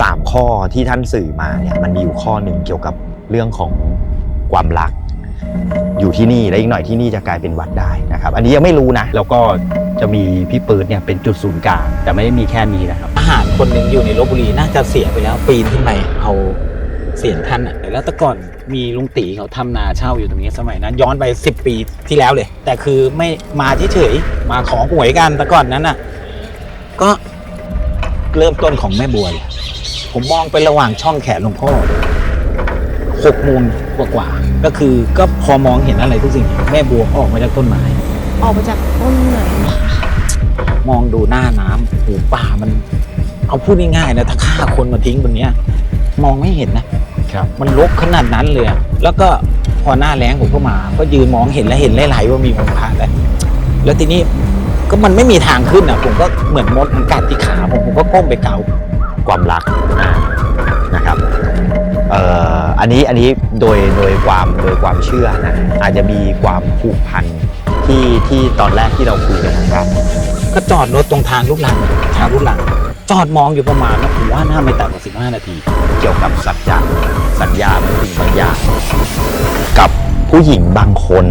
สามข้อที่ท่านสื่อมาเนี่ยมันมีอยู่ข้อหนึ่งเกี่ยวกับเรื่องของความรัก อยู่ที่นี่และอีกหน่อยที่นี่จะกลายเป็นวัดได้นะครับ อันนี้ยังไม่รู้นะ แล้วก็จะมีพี่ปืนเนี่ยเป็นจุดศูนย์กลางแต่ไม่ได้มีแค่นี้นะครับทหารคนหนึ่งอยู่ในลบบุรีน่าจะเสียไปแล้วปีนขึ้นไปเอาเสียงท่านอะแล้วแต่ก่อนมีลุงตีเขาทำนาเช่าอยู่ตรงนี้สมัยนั้น ย้อนไป 10 ปีที่แล้วเลย แต่คือไม่มาเฉยๆมาขอหวยกันแต่ก่อนนั้นน่ะ ก็เริ่มต้นของแม่บัวเลย ผมมองไประหว่างช่องแขนหลวงพ่อหกโมงกว่าๆก็คือก็พอมองเห็นอะไรทุกสิ่งอย่างแม่บัวออกมาจากต้นไม้ ออกมาจากต้นไหนมองดูหน้าน้ำโอ้โหป่ามัน เอาพูดง่ายๆนะถ้าฆ่าคนมาทิ้งบนเนี้ย มองไม่เห็นนะครับ มันลกขนาดนั้นเลยอะแล้วก็พอหน้าแล้งผมก็มา ก็ยืนมองเห็นแล้วเห็นหลายๆว่ามีองค์พระแล้วแล้วทีนี้ก็มันไม่มีทางขึ้นอะ ผมก็เหมือนมดมันกัดที่ขาผมผมก็ก้มไปเกา ความรักนะครับเอ่ ออันนี้อันนี้โดยโดยความโดยความเชื่อนะอาจจะมีความผูกพันที่ที่ตอนแรกที่เราคุยกันนะครับก็จอดรถตรงทางลูกหลังทางลูกหลัง จอดมองอยู่ประมาณนะผมว่าน่าไม่ต่ำกว่าสิบห้านาที เกี่ยวกับสัจจะสัญญาบางสิ่งบางอย่างกับผู้หญิงบางคน